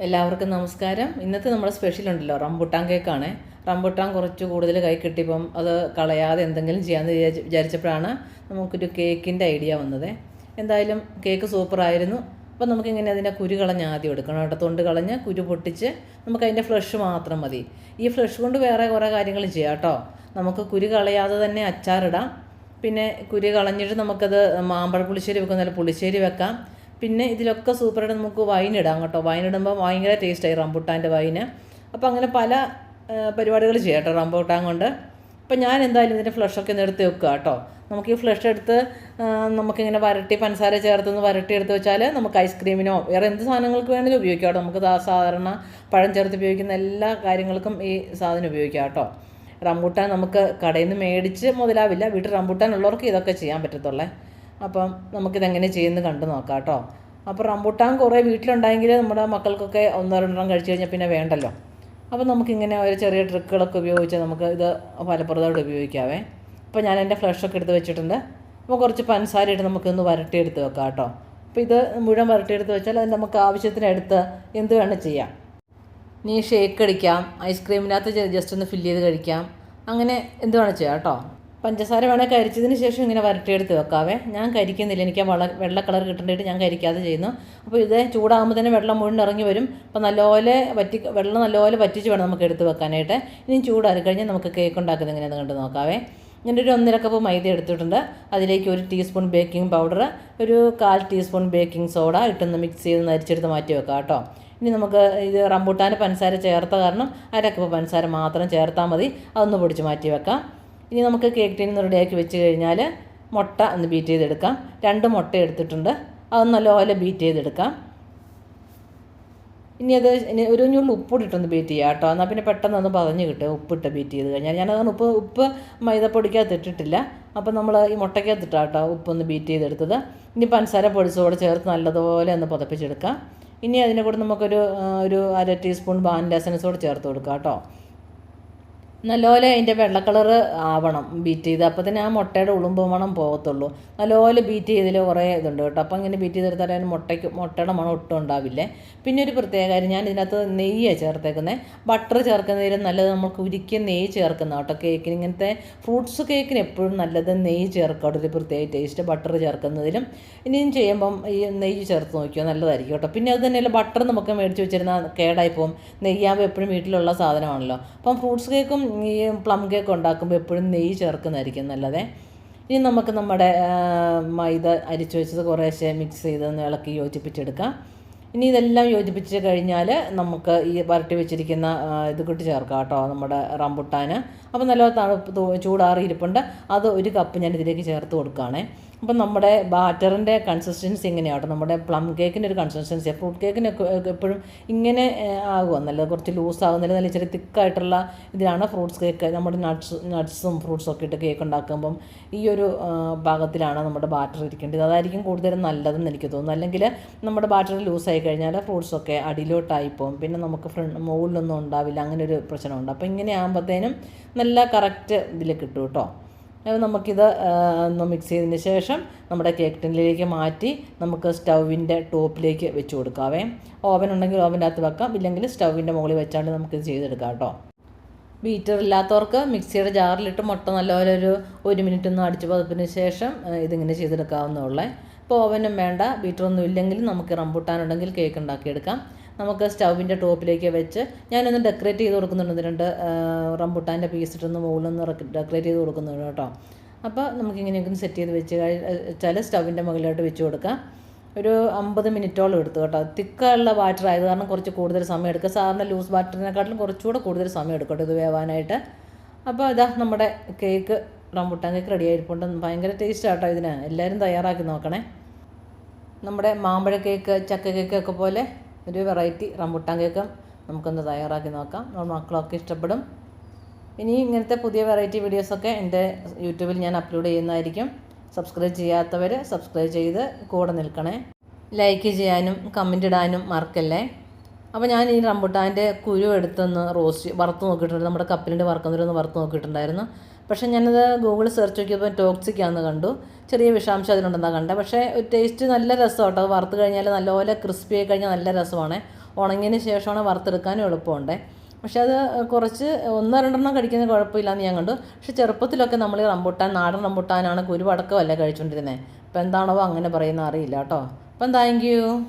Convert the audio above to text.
എല്ലാവർക്കും നമസ്കാരം. ഇന്നത്തെ നമ്മുടെ സ്പെഷ്യൽ ഉണ്ടല്ലോ റംബുട്ടാൻ കേക്കാണ്. റംബുട്ടാൻ കുറച്ച് കൂടുതൽ കൈ കിട്ടിയപ്പം അത് കളയാതെ എന്തെങ്കിലും ചെയ്യാമെന്ന് വിചാരിച്ച് വിചാരിച്ചപ്പോഴാണ് നമുക്കൊരു കേക്കിന്റെ ഐഡിയ വന്നത്. എന്തായാലും കേക്ക് സൂപ്പറായിരുന്നു അപ്പോൾ നമുക്കിങ്ങനെ അതിന്റെ കുരു കളഞ്ഞ് ആദ്യം എടുക്കണം കേട്ടോ. തൊണ്ട് കളഞ്ഞ് കുരു പൊട്ടിച്ച് നമുക്ക് അതിന്റെ ഫ്ലഷ് മാത്രം മതി. ഈ ഫ്ലഷ് കൊണ്ട് വേറെ കുറേ കാര്യങ്ങൾ ചെയ്യാം കേട്ടോ. നമുക്ക് കുരു കളയാതെ തന്നെ അച്ചാറിടാം. പിന്നെ കുരു കളഞ്ഞിട്ട് നമുക്കത് മാമ്പഴ പുളിശ്ശേരി വെക്കുന്ന പുളിശ്ശേരി വെക്കാം. പിന്നെ ഇതിലൊക്കെ സൂപ്പറായിട്ട് നമുക്ക് വൈൻ ഇടാം കേട്ടോ. വൈൻ ഇടുമ്പോൾ ഭയങ്കര ടേസ്റ്റായി റംബുട്ടാന്റെ വൈന് അപ്പോൾ അങ്ങനെ പല പരിപാടികൾ ചെയ്യാം കേട്ടോ റംബുട്ടാൻ കൊണ്ട്. അപ്പോൾ ഞാൻ എന്തായാലും ഇതിന്റെ ഫ്ലഷൊക്കെ ഒന്ന് എടുത്ത് വെക്കുക കേട്ടോ. നമുക്ക് ഈ ഫ്ലഷ് എടുത്ത് നമുക്കിങ്ങനെ വരട്ടി പഞ്ചസാര ചേർത്തൊന്ന് വരട്ടി എടുത്ത് വെച്ചാൽ നമുക്ക് ഐസ്ക്രീമിനോ വേറെ എന്ത് സാധനങ്ങൾക്ക് വേണമെങ്കിലും ഉപയോഗിക്കാം കേട്ടോ. നമുക്ക് സാധാരണ പഴം ചേർത്ത് ഉപയോഗിക്കുന്ന എല്ലാ കാര്യങ്ങൾക്കും ഈ സാധനം ഉപയോഗിക്കാം കേട്ടോ. റംബൂട്ടാൻ നമുക്ക് കടയിൽ നിന്ന് മേടിച്ച് മുതലാവില്ല. വീട്ടിൽ റംബൂട്ടാൻ ഉള്ളവർക്ക് ഇതൊക്കെ ചെയ്യാൻ പറ്റത്തുള്ളേ. അപ്പം നമുക്കിതെങ്ങനെ ചെയ്യുന്നത് കണ്ടു നോക്കാം കേട്ടോ. അപ്പോൾ റംബൂട്ടാൻ കുറേ വീട്ടിലുണ്ടെങ്കിൽ നമ്മുടെ മക്കൾക്കൊക്കെ ഒന്നോ രണ്ടെണ്ണം കഴിച്ചു കഴിഞ്ഞാൽ പിന്നെ വേണ്ടല്ലോ. അപ്പോൾ നമുക്കിങ്ങനെ ഒരു ചെറിയ ട്രിക്കുകളൊക്കെ ഉപയോഗിച്ച് നമുക്ക് ഇത് ഫലപ്രദമായിട്ട് ഉപയോഗിക്കാവേ. അപ്പോൾ ഞാൻ എന്റെ ഫ്ലഷൊക്കെ എടുത്ത് വെച്ചിട്ടുണ്ട്. അപ്പോൾ കുറച്ച് പഞ്ചസാര ഇട്ട് നമുക്കൊന്ന് വരട്ടിയെടുത്ത് വെക്കാം കേട്ടോ. അപ്പോൾ ഇത് മുഴുവൻ വരട്ടിയെടുത്ത് വെച്ചാൽ അത് നമുക്ക് ആവശ്യത്തിന് എടുത്ത് എന്ത് വേണം ചെയ്യാം. നീ ഷേക്ക് അടിക്കാം ഐസ്ക്രീമിനകത്ത് ജസ്റ്റ് ഒന്ന് ഫില്ല് ചെയ്ത് കഴിക്കാം. അങ്ങനെ എന്ത് വേണം ചെയ്യാം കേട്ടോ. പഞ്ചസാര വേണേൽ കരിച്ചതിന് ശേഷം ഇങ്ങനെ വരട്ടിയെടുത്ത് വെക്കാവേ. ഞാൻ കരിക്കുന്നില്ല. എനിക്ക് ആ വള വെള്ള കളർ കിട്ടേണ്ടിയിട്ട് ഞാൻ കരിക്കാതെ ചെയ്യുന്നു. അപ്പോൾ ഇത് ചൂടാകുമ്പോൾ തന്നെ വെള്ളം മുഴുവൻ ഇറങ്ങി വരും. അപ്പോൾ നല്ലപോലെ വറ്റി വെള്ളം നല്ലപോലെ വറ്റിച്ച് വേണം നമുക്ക് എടുത്ത് വെക്കാനായിട്ട്. ഇനി ചൂടാറി കഴിഞ്ഞാൽ നമുക്ക് കേക്ക് ഉണ്ടാക്കുന്നത് എങ്ങനെയാണെന്ന് കണ്ട് നോക്കാവേ. ഞാൻ ഒരു ഒന്നര കപ്പ് മൈദ എടുത്തിട്ടുണ്ട്. അതിലേക്ക് ഒരു ടീസ്പൂൺ ബേക്കിംഗ് പൗഡർ ഒരു കാൽ ടീസ്പൂൺ ബേക്കിംഗ് സോഡ ഇട്ടൊന്ന് മിക്സ് ചെയ്ത് നരിച്ചെടുത്ത് മാറ്റി വെക്കാം കേട്ടോ. ഇനി നമുക്ക് ഇത് റംബൂട്ടാൻ പഞ്ചസാര ചേർത്ത കാരണം അര കപ്പ് പഞ്ചസാര മാത്രം ചേർത്താൽ മതി. അതൊന്ന് പൊടിച്ച് മാറ്റി വെക്കാം. ഇനി നമുക്ക് കേക്ക് ടീൻ റെഡിയാക്കി വെച്ച് കഴിഞ്ഞാൽ മുട്ട ഒന്ന് ബീറ്റ് ചെയ്തെടുക്കാം. രണ്ട് മുട്ട എടുത്തിട്ടുണ്ട്. അതൊന്ന് നല്ലപോലെ ബീറ്റ് ചെയ്തെടുക്കാം. ഇനി അത് ഇനി ഒരു ഞുള്ളി ഉപ്പിട്ട് ഇട്ടൊന്ന് ബീറ്റ് ചെയ്യാം കേട്ടോ. എന്നാൽ പിന്നെ പെട്ടെന്ന് ഒന്ന് പതഞ്ഞ് കിട്ടും. ഉപ്പിട്ട് ബീറ്റ് ചെയ്ത് കഴിഞ്ഞാൽ. ഞാനതാണ് ഉപ്പ് ഉപ്പ് മൈദപ്പൊടിക്കകത്ത് ഇട്ടിട്ടില്ല. അപ്പം നമ്മൾ ഈ മുട്ടയ്ക്കകത്ത് ഇട്ടാ കേട്ടോ ഉപ്പൊന്ന് ബീറ്റ് ചെയ്തെടുത്തത്. ഇനി പഞ്ചസാര പൊടിച്ചോടെ ചേർത്ത് നല്ലതുപോലെ ഒന്ന് പുതപ്പിച്ചെടുക്കാം. ഇനി അതിന്റെ കൂടെ നമുക്കൊരു ഒരു അര ടീസ്പൂൺ ബാൻഡ് എസൻസ് കൂടെ ചേർത്ത് കൊടുക്കാം കേട്ടോ. നല്ലപോലെ അതിന്റെ വെള്ള ആവണം ബീറ്റ് ചെയ്ത്. അപ്പോൾ തന്നെ ആ മുട്ടയുടെ ഉളുമ്പ് മണം പോകത്തുള്ളൂ. നല്ലപോലെ ബീറ്റ് ചെയ്തതിൽ കുറേ ഇതുണ്ട് കേട്ടോ. അപ്പോൾ ഇങ്ങനെ ബീറ്റ് ചെയ്തെടുത്താൽ അതിന് മുട്ടയ്ക്ക് മുട്ടയുടെ മണം ഒട്ടും ഉണ്ടാവില്ലേ. പിന്നെ ഒരു പ്രത്യേക കാര്യം ഞാൻ ഇതിനകത്ത് നെയ്യാണ് ചേർത്തേക്കുന്നത് ബട്ടർ ചേർക്കുന്നതിലും നല്ലത് നമുക്ക് ഉരുക്കിയ നെയ്യ് ചേർക്കുന്ന കേട്ടോ കേക്കിന് ഇങ്ങനത്തെ ഫ്രൂട്ട്സ് കേക്കിന് എപ്പോഴും നല്ലത് നെയ്യ് ചേർക്കാം ഒരു പ്രത്യേക ടേസ്റ്റ് ബട്ടർ ചേർക്കുന്നതിലും. ഇനിയും ചെയ്യുമ്പം ഈ നെയ്യ് ചേർത്ത് നോക്കിയോ നല്ലതായിരിക്കും കേട്ടോ. പിന്നെ അത് തന്നെയല്ല ബട്ടർ നമുക്ക് മേടിച്ച് വെച്ചിരുന്ന കേടായി പോകും. നെയ്യാകുമ്പോൾ എപ്പോഴും വീട്ടിലുള്ള സാധനമാണല്ലോ. അപ്പം ഫ്രൂട്ട്സ് കേക്കും ഈ പ്ലം കേക്ക് ഉണ്ടാക്കുമ്പോൾ എപ്പോഴും നെയ്യ് ചേർക്കുന്നതായിരിക്കും നല്ലത്. ഇനി നമുക്ക് നമ്മുടെ മൈദ അരിച്ചു വെച്ചത് കുറേശ്ശെ മിക്സ് ചെയ്ത് ഇളക്കി യോജിപ്പിച്ചെടുക്കാം. ഇനി ഇതെല്ലാം യോജിപ്പിച്ച് കഴിഞ്ഞാൽ നമുക്ക് ഈ വരട്ടി വെച്ചിരിക്കുന്ന ഇത് കൂട്ടി ചേർക്കാം കേട്ടോ നമ്മുടെ റംബുട്ടാൻ അപ്പോൾ നല്ല തണുപ്പ് ചൂടാറി ഇരിപ്പുണ്ട് അത് ഒരു കപ്പ് ഞാൻ ഇതിലേക്ക് ചേർത്ത് കൊടുക്കുകയാണേ. അപ്പം നമ്മുടെ ബാറ്ററിന്റെ കൺസിസ്റ്റൻസി എങ്ങനെയാണ് കേട്ടോ? നമ്മുടെ പ്ലം കേക്കിന്റെ ഒരു കൺസിസ്റ്റൻസി ഫ്രൂട്ട് കേക്കിനൊക്കെ എപ്പോഴും ഇങ്ങനെ ആകുക നല്ല കുറച്ച് ലൂസ് ആകുന്നില്ല നല്ല ഇച്ചിരി തിക്കായിട്ടുള്ള ഇതിലാണ് ഫ്രൂട്ട്സ് കേക്ക് നമ്മുടെ നട്ട്സ് നട്ട്സും ഫ്രൂട്ട്സും ഒക്കെ ഇട്ട് കേക്ക് ഉണ്ടാക്കുമ്പം ഈ ഒരു ഭാഗത്തിലാണ് നമ്മുടെ ബാറ്റർ ഇരിക്കേണ്ടത്. അതായിരിക്കും കൂടുതലും നല്ലതെന്ന് എനിക്ക് തോന്നുന്നു. അല്ലെങ്കിൽ നമ്മുടെ ബാറ്റർ ലൂസായി കഴിഞ്ഞാൽ ഫ്രൂട്ട്സൊക്കെ അടിയിലോട്ടായി പോകും. പിന്നെ നമുക്ക് ഫ്രണ്ട് മുകളിലൊന്നും ഉണ്ടാവില്ല. അങ്ങനെ ഒരു പ്രശ്നമുണ്ട്. അപ്പോൾ ഇങ്ങനെ ആകുമ്പോഴത്തേനും നല്ല കറക്റ്റ് ഇതിൽ കിട്ടും കേട്ടോ. നമുക്കിത് ഒന്ന് മിക്സ് ചെയ്തതിന് ശേഷം നമ്മുടെ കേക്ക് ടിന്നിലേക്ക് മാറ്റി നമുക്ക് സ്റ്റൗവിന്റെ ടോപ്പിലേക്ക് വെച്ച് കൊടുക്കാവേ ഓവൻ ഉണ്ടെങ്കിൽ ഓവന്റെ അകത്ത് വെക്കാം. ഇല്ലെങ്കിൽ സ്റ്റൗവിന്റെ മുകളിൽ വെച്ചാണ്ട് നമുക്കിത് ചെയ്തെടുക്കാം കേട്ടോ. ബീറ്റർ ഇല്ലാത്തവർക്ക് മിക്സിയുടെ ജാറിലിട്ട് മുട്ട നല്ലപോലെ ഒരു ഒരു മിനിറ്റ് ഒന്ന് അടിച്ച് പതിപ്പിന് ശേഷം ഇതിങ്ങനെ ചെയ്തെടുക്കാവുന്നതുള്ളേ ഇപ്പോൾ ഓവനും വേണ്ട ബീറ്ററൊന്നും ഇല്ലെങ്കിൽ നമുക്ക് റംബൂട്ടാൻ ഉണ്ടെങ്കിൽ കേക്ക് ഉണ്ടാക്കിയെടുക്കാം. നമുക്ക് സ്റ്റൗവിന്റെ ടോപ്പിലേക്ക് വെച്ച് ഞാനൊന്ന് ഡെക്കറേറ്റ് ചെയ്ത് കൊടുക്കുന്നുണ്ട്. രണ്ട് റംബൂട്ടാന്റെ പീസ് ഇട്ടൊന്ന് മുകളിൽ നിന്ന് ഡെക്കറേറ്റ് ചെയ്ത് കൊടുക്കുന്നുണ്ട് കേട്ടോ. അപ്പോൾ നമുക്കിങ്ങനെയൊക്കെ സെറ്റ് ചെയ്ത് വെച്ച് കഴിച്ചാൽ സ്റ്റൗവിന്റെ മുകളിലോട്ട് വെച്ച് കൊടുക്കാം. ഒരു അമ്പത് മിനിറ്റോളം എടുത്തു കേട്ടോ. തിക്കുള്ള ബാറ്റർ ആയത് കാരണം കുറച്ച് കൂടുതൽ സമയം എടുക്കുക സാറിന് ലൂസ് ബാറ്ററിനെക്കാട്ടിലും കുറച്ചുകൂടെ കൂടുതൽ സമയം എടുക്കട്ടെ ഇത് വേവാനായിട്ട്. അപ്പോൾ ഇതാ നമ്മുടെ കേക്ക് റംബുട്ടാൻ കേക്ക് റെഡി ആയിരിപ്പുണ്ട്. ഭയങ്കര ടേസ്റ്റ് ആട്ടോ ഇതിന്. എല്ലാവരും തയ്യാറാക്കി നോക്കണേ. നമ്മുടെ മാമ്പഴ കേക്ക് ചക്ക കേക്ക് ഒക്കെ പോലെ ഒരു വെറൈറ്റി റംബുട്ടാൻ കേക്കും നമുക്കൊന്ന് തയ്യാറാക്കി നോക്കാം. നമ്മുടെ മക്കളൊക്കെ ഇഷ്ടപ്പെടും. ഇനി ഇങ്ങനത്തെ പുതിയ വെറൈറ്റി വീഡിയോസൊക്കെ എന്റെ യൂട്യൂബിൽ ഞാൻ അപ്ലോഡ് ചെയ്യുന്നതായിരിക്കും. സബ്സ്ക്രൈബ് ചെയ്യാത്തവർ സബ്സ്ക്രൈബ് ചെയ്ത് കൂടെ നിൽക്കണേ. ലൈക്ക് ചെയ്യാനും കമന്റ് ഇടാനും മറക്കല്ലേ? അപ്പോൾ ഞാൻ ഈ റംബുട്ടാന്റെ കുരു എടുത്തൊന്ന് റോസ്റ്റ് വറുത്ത് നോക്കിയിട്ടുണ്ട്. നമ്മുടെ കപ്പലിന്റെ വറുക്കുന്നവരൊന്ന് വറുത്ത് നോക്കിയിട്ടുണ്ടായിരുന്നു. പക്ഷേ ഞാനത് ഗൂഗിൾ സെർച്ച് നോക്കിയപ്പോൾ ടോക്സിക് ആണെന്ന് കണ്ടു. ചെറിയ വിഷാംശം അതിലുണ്ടെന്നാണ് കണ്ടത് പക്ഷേ ടേസ്റ്റ് നല്ല രസം കേട്ടോ വറുത്ത് കഴിഞ്ഞാൽ നല്ലപോലെ ക്രിസ്പി ആയി കഴിഞ്ഞാൽ നല്ല രസമാണ്. ഉണങ്ങിയതിന് ശേഷമാണ് വറുത്തെടുക്കാനും എളുപ്പമുണ്ട്. പക്ഷേ അത് കുറച്ച് ഒന്നോ രണ്ടെണ്ണം കഴിക്കുന്നത് കുഴപ്പമില്ലാന്ന് ഞാൻ കണ്ടു. പക്ഷെ ചെറുപ്പത്തിലൊക്കെ നമ്മൾ റംബുട്ടാൻ നാടൻ റംബുട്ടാനാണ് കുരുവടക്കമല്ല കഴിച്ചുകൊണ്ടിരുന്നത് അപ്പോൾ എന്താണോ അങ്ങനെ പറയുന്ന അറിയില്ല കേട്ടോ. അപ്പം താങ്ക്